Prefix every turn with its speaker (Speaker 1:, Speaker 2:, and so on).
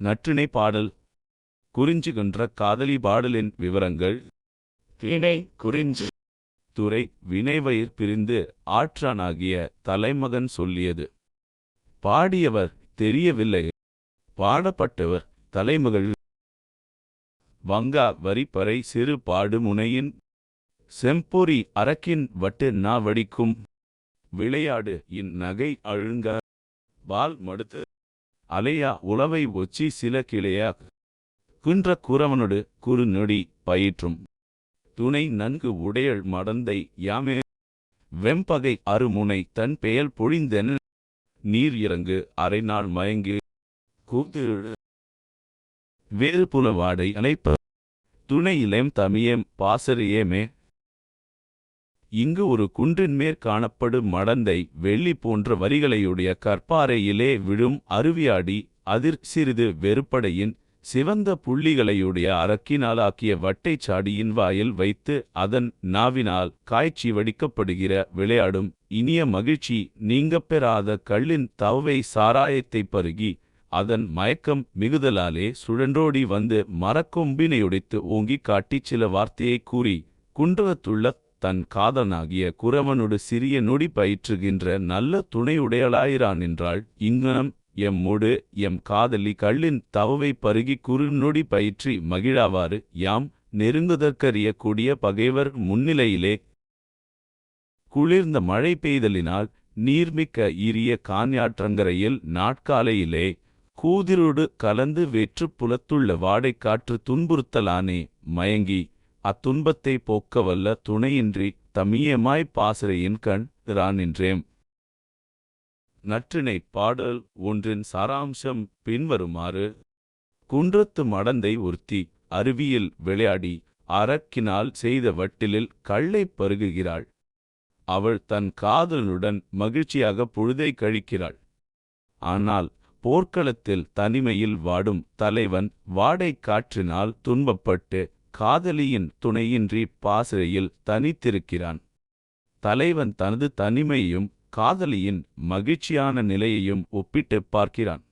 Speaker 1: நற்றிணை பாடல். குறிஞ்சுகின்ற காதலி பாடலின் விவரங்கள்.
Speaker 2: திணை குறிஞ்சு.
Speaker 1: துறை வினைவயிர் பிரிந்து ஆற்றானாகிய தலைமகன் சொல்லியது. பாடியவர் தெரியவில்லை. பாடப்பட்டவர் தலைமகள். வங்கா வரிப்பறை சிறு பாடு முனையின். செம்பொறி அரக்கின் வட்டு நா வடிக்கும். விளையாடு இன் நகை அழுங்க. பால் மடுத்து. அலையா உளவை ஒச்சி சில கிளையா? குன்ற குறவனொடு குறுநொடி பயிற்றும். துணை நன்கு உடையள் மடந்தை யாமே? வெம்பகை அருமுனை தன் பெயல் பொழிந்தென? நீர் இறங்கு அரை நாள் மயங்கு. கூத்து வேறு புலவாடை அணைப்ப. துணை இளம் தமியம் பாசறியேமே இங்கு ஒரு குன்றின்மேற் காணப்படும் மடந்தை வெள்ளி போன்ற வரிகளையுடைய கற்பாறையிலே விழும் அருவியாடி அதிர் சிறிது வெறுப்படையின் சிவந்த புள்ளிகளையுடைய அரக்கினாலாக்கிய வட்டைச் சாடியின் வாயில் வைத்து அதன் நாவினால் காய்ச்சி வடிக்கப்படுகிற விளையாடும் இனிய மகிழ்ச்சி நீங்கப் பெறாத கள்ளின் தவவை சாராயத்தைப் பருகி அதன் மயக்கம் மிகுதலாலே சுழன்றோடி வந்து மரக்கொம்பினையுடைத்து ஓங்கிக் காட்டிச் சில வார்த்தையைக் கூறி குன்றத்துள்ள தன் காதனாகிய குறவனொடு சிறிய நொடி பயிற்றுகின்ற நல்ல துணையுடையளாயிரான் என்றாள். இங்கனம் எம்மொடு எம் காதலி கள்ளின் தவவை பருகி குறுநொடி பயிற்றி மகிழாவாறு யாம் நெருங்குதற்கறிய கூடிய பகைவர் முன்னிலையிலே குளிர்ந்த மழை பெய்தலினால் நீர்மிக்க ஈரிய கான்யாற்றங்கரையில் நாட்காலையிலே கூதிரோடு கலந்து வெற்று புலத்துள்ள வாடைக்காற்று துன்புறுத்தலானே மயங்கி அத்துன்பத்தை போக்கவல்ல துணையின்றி தமியமாய் பாசறையின் கண் நின்றேம். நற்றினை பாடல் ஒன்றின் சாராம்சம் பின்வருமாறு. குன்றத்து மடந்தை உர்த்தி அருவியில் விளையாடி அரக்கினால் செய்த வட்டிலில் கள்ளைப் பருகுகிறாள். அவள் தன் காதலனுடன் மகிழ்ச்சியாக பொழுதை கழிக்கிறாள். ஆனால் போர்க்களத்தில் தனிமையில் வாடும் தலைவன் வாடை காற்றினால் துன்பப்பட்டு காதலியின் துணையின்றி பாசறையில் தனித்திருக்கிறான். தலைவன் தனது தனிமையையும் காதலியின் மகிழ்ச்சியான நிலையையும் ஒப்பிட்டுப் பார்க்கிறான்.